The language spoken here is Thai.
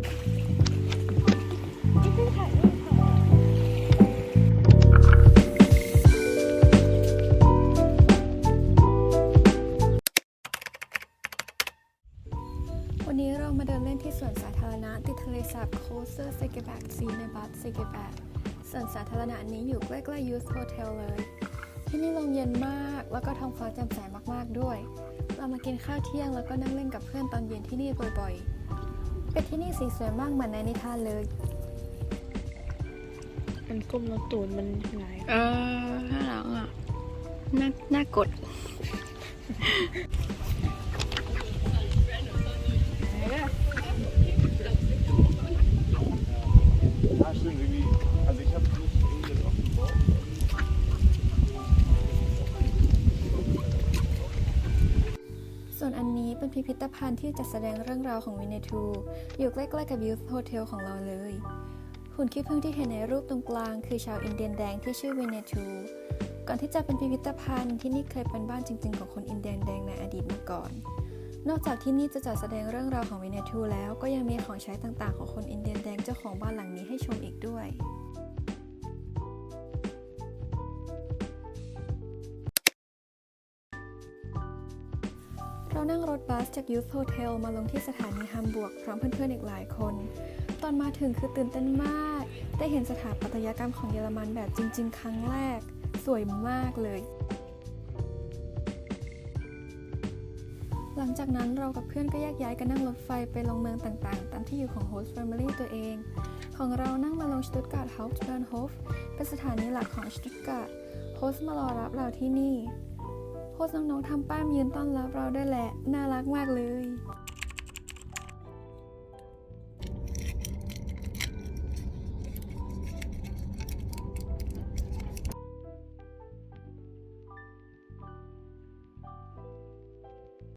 วันนี้เรามาเดินเล่นที่สวนสาธารณะติดทะเลสาบโคเซอร์เซเกแบกซีในบัตเซเกแบกสวนสาธารณะนี้อยู่ใกล้ๆยูสโฮเทลเลย ที่นี่ลมเย็นมาก แล้วก็ท้องฟ้าแจ่มใสมากๆด้วย เรามากินข้าวเที่ยงแล้วก็นั่งเล่นกับเพื่อนตอนเย็นที่นี่บ่อยๆ เป็ดที่นี่สีสวยมากเหมือนในนิทานเลย มันก้มแล้วตูดมันหงายเออน่าหลังอะ น่าน่ากด อันนี้เป็นพิพิธภัณฑ์ที่จัดแสดงเรื่องราวของวินเนทู อยู่ใกล้ๆกับยูสโฮเทลของเราเลย หุ่นขี้ผึ้งที่เห็นในรูปตรงกลางคือชาวอินเดียนแดงที่ชื่อวินเนทู ก่อนที่จะเป็นพิพิธภัณฑ์ที่นี่เคยเป็นบ้านจริง ๆ ของคนอินเดียนแดงในอดีตมาก่อน นอกจากที่นี่จะจัดแสดงเรื่องราวของวินเนทูแล้วก็ยังมีของใช้ต่างๆ ของคนอินเดียนแดงเจ้าของบ้านหลังนี้ให้ชมอีกด้วย เรานั่งรถบัสจากยู t โฮเทลมาลงที่สถานีฮัมบวร์กพร้อมเพื่อนๆอีกหลายคน ตอนมาถึงคือตื่นเต้นมาก ได้เห็นสถาปัตยกรรมของเยอรมันแบบจริง ๆ ครั้งแรก สวยมากเลย หลังจากนั้นเรากับเพื่อนก็แยกย้ายกันนั่งรถไฟไปลงเมืองต่างๆ ตามที่อยู่ของโฮสต์แฟมิลี่ตัวเอง ของเรานั่งมาลงสตุตการ์ดเฮาส์เบิร์นโฮฟเป็นสถานีหลักของสตุตการ์ดโฮสต์มารอรับเราที่นี่ โฮสต์น้องๆทำป้ามยืนต้อนรับเราได้แหละ น่ารักมากเลย